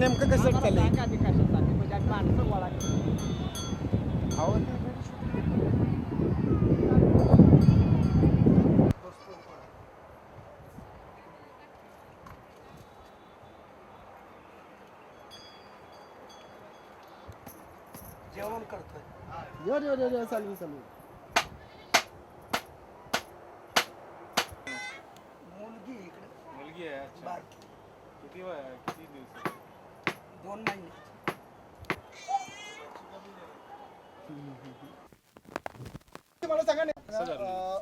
नेमकं कशासाठी चाललंय? सांगा आधी कशासाठी म्हणजे आम्ही माणसं गोळा करू. अहो, जेवण करतोय. यो यो यो यो चालू चालू. मुलगी इकडे. मुलगी आहे अच्छा. बारकी. किती वय आहे? किती दिवस दोन महिने. मला सांगा ना अं,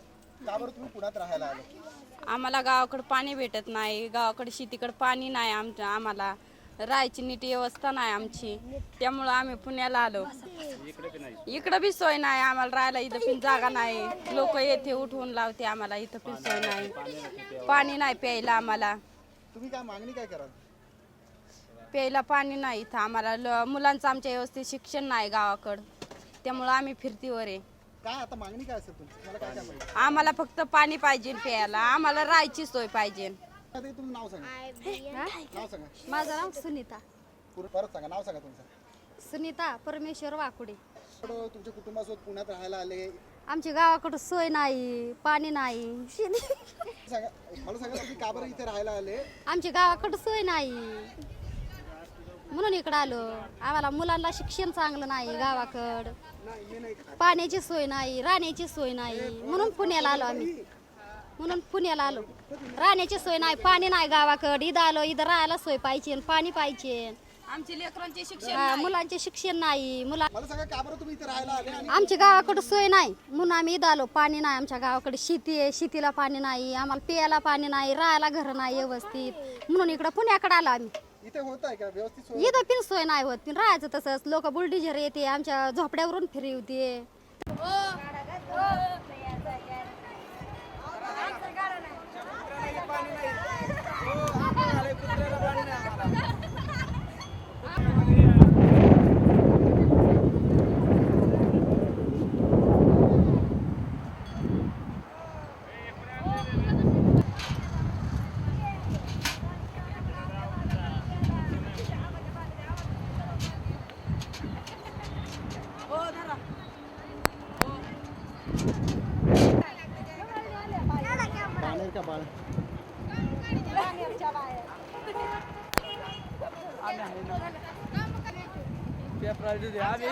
का बरं तुम्ही पुण्यात राहायला आले? आम्हाला गावाकडे पाणी भेटत नाही गावाकडे शेतीकडे पाणी नाही आमच्या आम्हाला राहायची नीट व्यवस्था नाही आमची. त्यामुळं आम्ही पुण्याला आलो. इकडं बी सोय नाही आम्हाला राहायला इथं पण जागा नाही. लोक येथे उठवून लावते आम्हाला इथं पण सोय नाही. पाणी नाही प्यायला आम्हाला. तुम्ही काय मागणी काय कराल? प्यायला पाणी नाही इथं आम्हाला. ल- मुलांचं आमच्या व्यवस्थित शिक्षण नाही गावाकडं. त्यामुळं आम्ही फिरतीवर आहे. काय आता मागणी काय असेल तुमची? मला काय काय माहिती आम्हाला फक्त पाणी पाहिजे प्यायला. आम्हाला राहायची सोय पाहिजे. आता तुम्ही नाव सांगा. नाव सांगा. माझं नाव सुनीता. पुर- परत सांगा. नाव सांगा तुमचं. सुनीता परमेश्वर वाकुडे. थोडं तुमच्या कुटुंबासोबत पुण्यात राहायला आले. आमच्या गावाकडं सोय नाही पाणी नाही. सांगा. मला सांगा तुम्ही का बरं इथे राहायला आले? आमच्या गावाकडं सोय नाही. म्हणून इकडं आलो. आम्हाला मुलांना शिक्षण चांगलं नाही गावाकडं. पाण्याची सोय नाही राहण्याची सोय नाही. म्हणून पुण्याला आलो आम्ही. म्हणून पुण्याला आलो. राहण्याची सोय नाही पाणी नाही गावाकड. इथं आलो इथं राहायला सोय पाहिजे पाणी पाहिजे. आमच्या लेकरांचे शिक्षण हा, मुलांचे शिक्षण नाही. मुला मला सांगा का बरं तुम्ही इथे राहायला आले आणि आमच्या गावाकडे सोय नाही. म्हणून आम्ही इथं आलो. पाणी नाही आमच्या गावाकडे. शेती आहे. शेतीला पाणी नाही. आम्हाला पियाला पाणी नाही. राहायला घर नाही व्यवस्थित. म्हणून इकडं पुण्याकडे आलो आम्ही. इथे होत आहे का? व्यवस्थित सोय? इथं पिन सोय नाही होत. पिन राहायचं तसंच. लोक बुलडीझर येते. आमच्या झोपड्यावरून फिरवते. का बाळ? पेपर आली होती. आम्ही